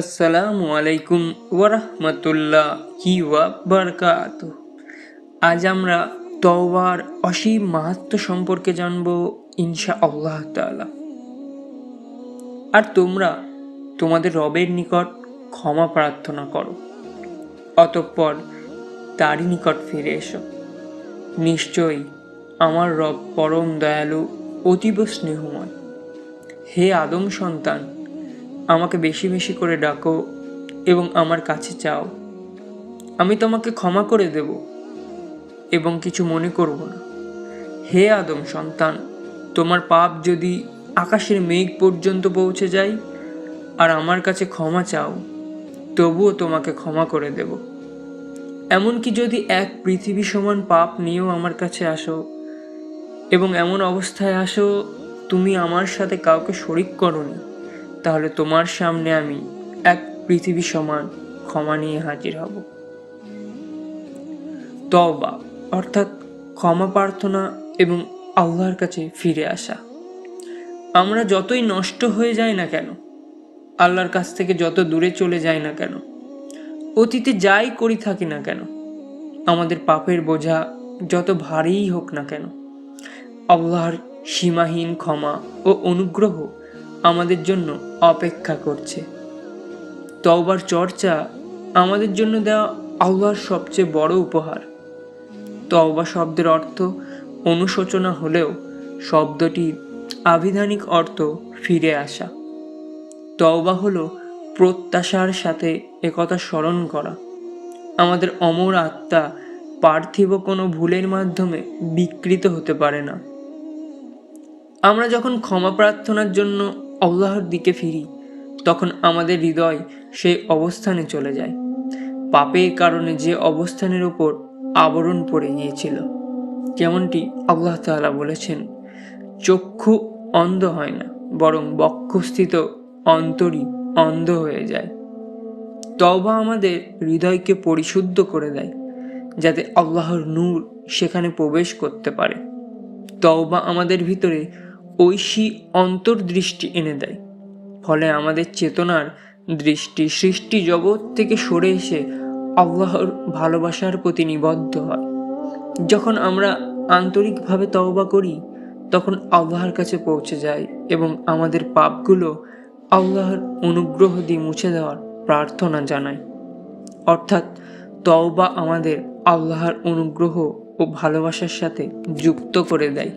আসসালামু আলাইকুম ওরহমতুল্লাহ কি বারকাত আজ আমরা তওবার অসীম মাহাত্ম সম্পর্কে জানব ইনশা আল্লাহ তাআলা। আর তোমরা তোমাদের রবের নিকট ক্ষমা প্রার্থনা করো, অতঃপর তারই নিকট ফিরে এসো। নিশ্চয়ই আমার রব পরম দয়ালু, অতীব স্নেহময়। হে আদম সন্তান আমাকে বেশি বেশি করে ডাকো এবং আমার কাছে চাও। আমি তোমাকে ক্ষমা করে দেব এবং কিছু মনে করব না। হে আদম সন্তান, তোমার পাপ যদি আকাশের মেঘ পর্যন্ত পৌঁছে যায় আর আমার কাছে ক্ষমা চাও, তবুও তোমাকে ক্ষমা করে দেব। এমনকি যদি এক পৃথিবী সমান পাপ নিয়েও আমার কাছে আসো এবং এমন অবস্থায় আসো, তুমি আমার সাথে কাউকে শরিক করনি। তাহলে তোমার সামনে আমি এক পৃথিবী সমান ক্ষমা নিয়ে হাজির হব। তওবা, অর্থাৎ ক্ষমা প্রার্থনা এবং আল্লাহর কাছে ফিরে আসা। আমরা যতই নষ্ট হয়ে যাই না কেন, আল্লাহর কাছ থেকে যত দূরে চলে যাই না কেন, অতীতে যাই করি থাকি না কেন, আমাদের পাপের বোঝা যত ভারীই হোক না কেন, আল্লাহর সীমাহীন ক্ষমা ও অনুগ্রহ আমাদের জন্য অপেক্ষা করছে। তওবার চর্চা আমাদের জন্য দেওয়া আল্লাহর সবচেয়ে বড় উপহার। তওবা শব্দের অর্থ অনুশোচনা হলেও শব্দটির আবিধানিক অর্থ ফিরে আসা। তওবা হলো প্রত্যাশার সাথে একথা স্মরণ করা। আমাদের অমর আত্মা পার্থিব কোনো ভুলের মাধ্যমে বিকৃত হতে পারে না। আমরা যখন ক্ষমা প্রার্থনার জন্য আল্লাহর দিকে ফিরি, তখন আমাদের হৃদয় সেই অবস্থানে চলে যায়। পাপের কারণে যে অবস্থানের ওপর আবরণ পড়ে গিয়েছিল। যেমনটি আল্লাহ তাআলা বলেছেন, চক্ষু অন্ধ হয় না, বরং বক্ষস্থিত অন্তরই অন্ধ হয়ে যায়। তবা আমাদের হৃদয়কে পরিশুদ্ধ করে দেয়, যাতে আল্লাহর নূর সেখানে প্রবেশ করতে পারে। তওবা আমাদের ভিতরে ঐশী অন্তর্দৃষ্টি এনে দেয়। ফলে আমাদের চেতনার দৃষ্টি সৃষ্টি জগৎ থেকে সরে এসে আল্লাহর ভালোবাসার প্রতি নিবদ্ধ হয়। যখন আমরা আন্তরিকভাবে তওবা করি, তখন আল্লাহর কাছে পৌঁছে যায় এবং আমাদের পাপগুলো আল্লাহর অনুগ্রহ দিয়ে মুছে দেওয়ার প্রার্থনা জানায় অর্থাৎ তওবা আমাদের আল্লাহর অনুগ্রহ ও ভালোবাসার সাথে যুক্ত করে দেয়।